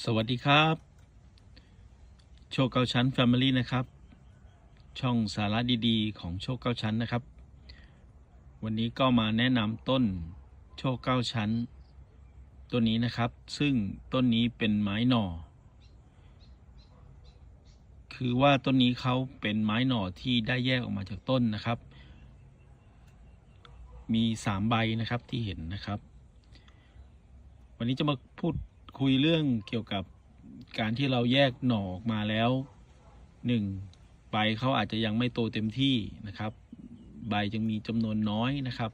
สวัสดีครับ โชคเก้าชั้น Family นะครับ ช่องสาระดีๆ ของโชคเก้าชั้นนะครับ วันนี้ก็มาแนะนำต้นโชคเก้าชั้น ต้นนี้นะครับ ซึ่งต้นนี้เป็นไม้หน่อ คือว่าต้นนี้เขาเป็นไม้หน่อที่ได้แยกออกมาจากต้นนะครับ มีสามใบนะครับที่เห็นนะครับ วันนี้จะมาพูด คุยเรื่องเกี่ยวกับการที่เราแยกหน่อออกมาแล้วหนึ่งใบเขาอาจจะยังไม่โตเต็มที่นะครับ ใบจึงมีจำนวนน้อยนะครับ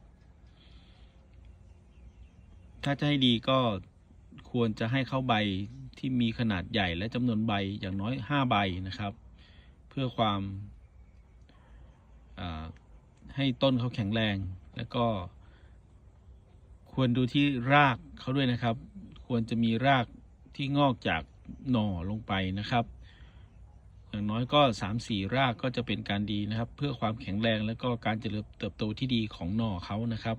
ถ้าจะให้ดีก็ควรจะให้เข้าใบที่มีขนาดใหญ่และจำนวนใบอย่างน้อยห้าใบนะครับ เพื่อความาให้ต้นเขาแข็งแรง แล้วก็ควรดูที่รากเขาด้วยนะครับ ควรจะมีรากที่งอกจากหน่อลงไปนะครับ อย่างน้อยก็สามสี่รากก็จะเป็นการดีนะครับ เพื่อความแข็งแรงและก็การเจริญเติบโตที่ดีของหน่อเขานะครับ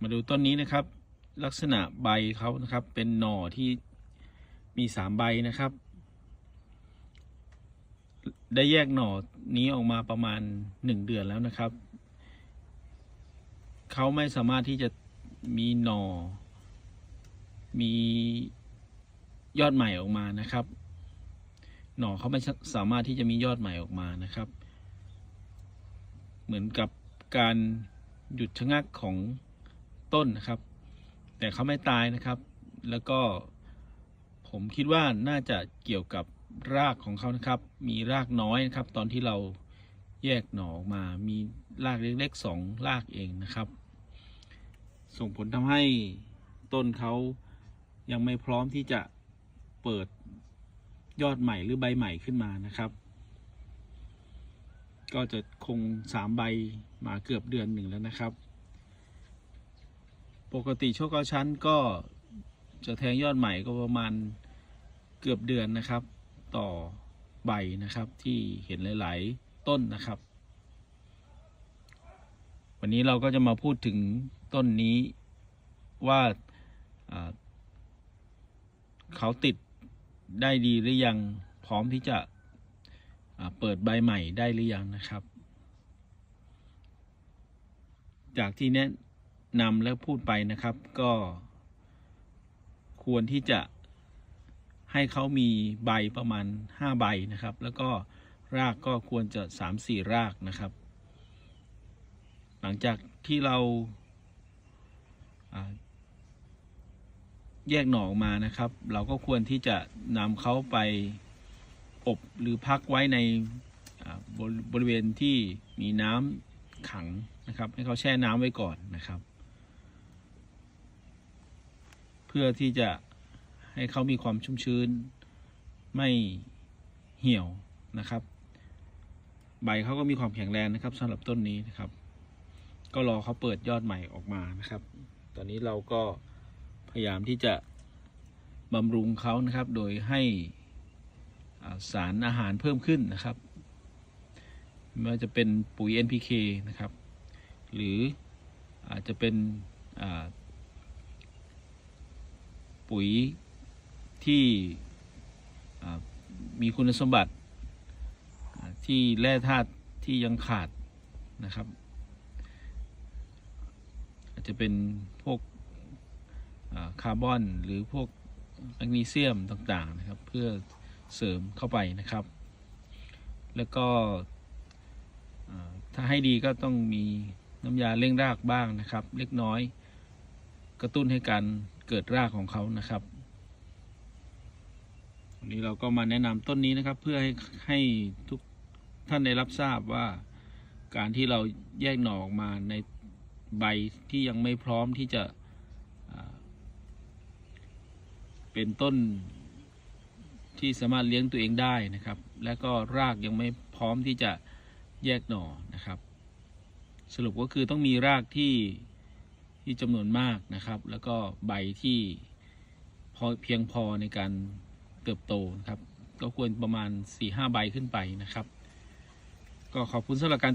มาดูต้นนี้นะครับ ลักษณะใบเขานะครับ เป็นหน่อที่มีสามใบนะครับ ได้แยกหน่อนี้ออกมาประมาณหนึ่งเดือนแล้วนะครับเขาไม่สามารถที่จะมีหน่อ มียอดใหม่ออกมานะครับ หน่อเขาไม่สามารถที่จะมียอดใหม่ออกมานะครับ เหมือนกับการหยุดชะงักของต้นนะครับ แต่เขาไม่ตายนะครับ แล้วก็ผมคิดว่าน่าจะเกี่ยวกับรากของเขานะครับ มีรากน้อยนะครับ ตอนที่เราแยกหน่อออกมา มีรากเล็กๆสองรากเองนะครับ ส่งผลทำให้ต้นเขา ยังไม่พร้อมที่จะเปิดยอดใหม่หรือใบใหม่ขึ้นมานะครับ ก็จะคงสามใบมาเกือบเดือนหนึ่งแล้วนะครับ ปกติโชคเก้าชั้นก็จะแทงยอดใหม่ก็ประมาณเกือบเดือนนะครับ ต่อใบนะครับที่เห็นหลาย ๆ ต้นนะครับ วันนี้เราก็จะมาพูดถึงต้นนี้ว่าอ่า เขาติดได้ดีหรือยังพร้อมที่จะเปิดใบใหม่ได้หรือยังนะครับ จากที่แนะนำและพูดไปนะครับ ก็ควรที่จะให้เขามีใบประมาณ 5 ใบนะครับ แล้วก็รากก็ควรจะ 3-4 รากนะครับ หลังจากที่เราา แยกหน่อออกมานะครับ เราก็ควรที่จะนำเขาไปอบหรือพักไว้ในบริบริเวณที่มีน้ำขังนะครับ ให้เขาแช่น้ำไว้ก่อนนะครับ เพื่อที่จะให้เขามีความชุ่มชื้น ไม่เหี่ยวนะครับ ใบเขาก็มีความแข็งแรงนะครับสำหรับต้นนี้นะครับ ก็รอเขาเปิดยอดใหม่ออกมานะครับ ตอนนี้เราก็ พยายามที่จะบำรุงเขานะครับ โดยให้สารอาหารเพิ่มขึ้นนะครับไม่ว่าจะเป็นปุ๋ย NPK นะครับ หรืออาจจะเป็นปุ๋ยที่มีคุณสมบัติที่แร่ธาตุที่ยังขาดนะครับ อาจจะเป็นพวก คาร์บอน หรือพวกแมกนีเซียมต่างๆนะครับ เพื่อเสริมเข้าไปนะครับ แล้วก็ถ้าให้ดีก็ต้องมีน้ำยาเร่งรากบ้างนะครับ เล็กน้อย กระตุ้นให้การเกิดรากของเขานะครับวันนี้เราก็มาแนะนำต้นนี้นะครับ เพื่อให้ให้ทุกท่านได้รับทราบว่าการที่เราแยกหน่อออกมาในใบที่ยังไม่พร้อมที่จะอ่า เป็นต้นที่สามารถเลี้ยงตัวเองได้นะครับ และก็รากยังไม่พร้อมที่จะแยกหน่อนะครับ สรุปก็คือต้องมีรากที่ที่จำนวนมากนะครับ แล้วก็ใบที่พอเพียงพอในการเติบโตนะครับ ก็ควรประมาณ4-5ใบขึ้นไปนะครับ ก็ขอบคุณสำหรับการ